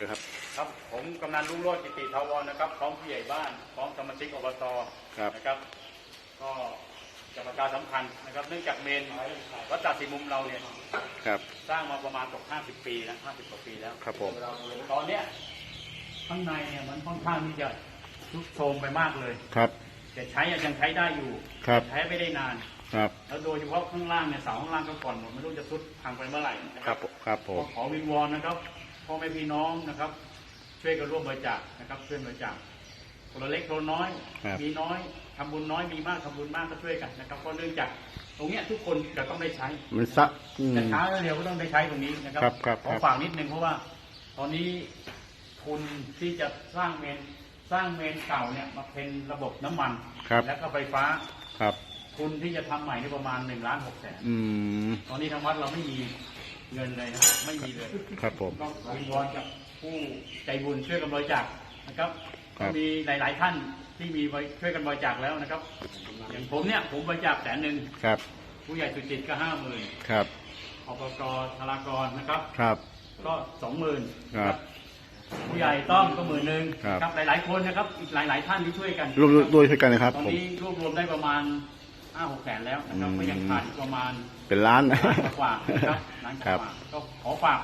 นะครับ ครับผมกำนันลุงโรจน์กิติทาวรนะครับพร้อมผู้ใหญ่บ้านพร้อมสมาชิกอบตครับ นะครับ ก็จะประชาสัมพันธ์นะครับ เนื่องจากเมนวัดตาสีมุมเราเนี่ยครับ สร้างมาประมาณตก50 ปีนะ50กว่าปีแล้ว ครับผม ตอนเนี้ยข้างในเนี่ยมันค่อนข้างที่จะทรุดโทรมไปมากเลย ครับ แต่ใช้อะยังใช้ได้อยู่ ครับ ใช้ไม่ได้นาน ครับ แล้วโดยเฉพาะข้างล่างเนี่ยเสาข้างล่างก็ก่อนหมดไม่รู้จะทรุดพังไปเมื่อไหร่นะคครัรับบผมครับผก็มขอวิงวอนนะครับ พ่อแม่พี่น้องนะครับ ช่วยกันร่วมบริจาคนะครับช่วยบริจาคคนละเล็กคนละน้อย ครับมีน้อยทำบุญน้อยมีมากทำบุญมากก็ช่วยกันนะครับเพราะเนื่องจากตรงเนี้ยทุกคนจะต้องได้ใช้มันซะอืม แต่ช้าหรือเร็วก็ต้องได้ใช้ตรงนี้นะครับครับครับขอฝากนิดนึงเพราะว่า ตอนนี้ทุนที่จะสร้างเมนสร้างเมนเก่าเนี่ยมาเป็นระบบน้ำมัน ครับ แล้วก็ไฟฟ้าครับ ทุนที่จะทำใหม่นี่ประมาณหนึ่งล้านหกแสน อืม ตอนนี้ทางวัดเราไม่มี เงินเลยนะไม่มีเลยครับผม ก็วิงวอนกับผู้ใจบุญช่วยกันบริจาคนะครับครัก็บ มีหลาย ๆ ท่านที่มีบริช่วยกันบริจาคแล้วนะครับ อย่างผมเนี่ยผมบริจาคแสนหนึ่งครับผู้ใหญ่สุจิตก็ห้าหมื่นครับอบกธารากรนะครับ ครับ ก็สองหมื่นครับผู้ใหญ่ต้องก็หมื่นหนึ่งครับครับหลาย ๆ คนนะครับอีกหลาย ๆ ท่านที่ช่วยกันร่วมด้วยช่วยกันนะครับตอนผม นี้รวบรวมได้ประมาณ ห้าหกแสนแล้วนะครับอืมก็ยังขาดอีกประมาณเป็นล้านล้านกว่าๆนะครับล้านครักบว่าๆก็ขอฝาก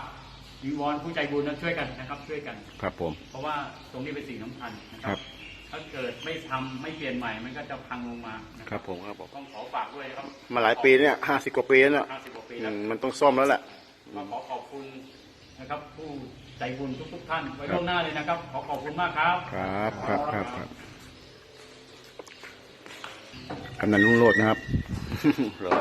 วิงวอนผู้ใจบุญนะช่วยกันนะครับ ช่วยกันครับผม เพราะว่าตรงนี้เป็นสิ่งสำคัญนะคครัรับบถ้าเกิดไม่ทำไม่เปลี่ยนใหม่ มันก็จะพังลงมานะคครัรับบผมครับผมต้องขอฝากด้วยนะครับ มาหลายปีเนี่ยห้าสิบกว่าปีแล้วเนี่ยห้าสิบกว่าปีอืแล้วมมันต้องซ่อมแล้วแหละก็ขอขอบคุณนะครับ ผู้ใจบุญทุกๆท่านไว้ล่วงหน้าเลยนะครับ ขอขอบคุณมากครับ ครับครับครับครับ กำนันลุงโรดนะครับรอ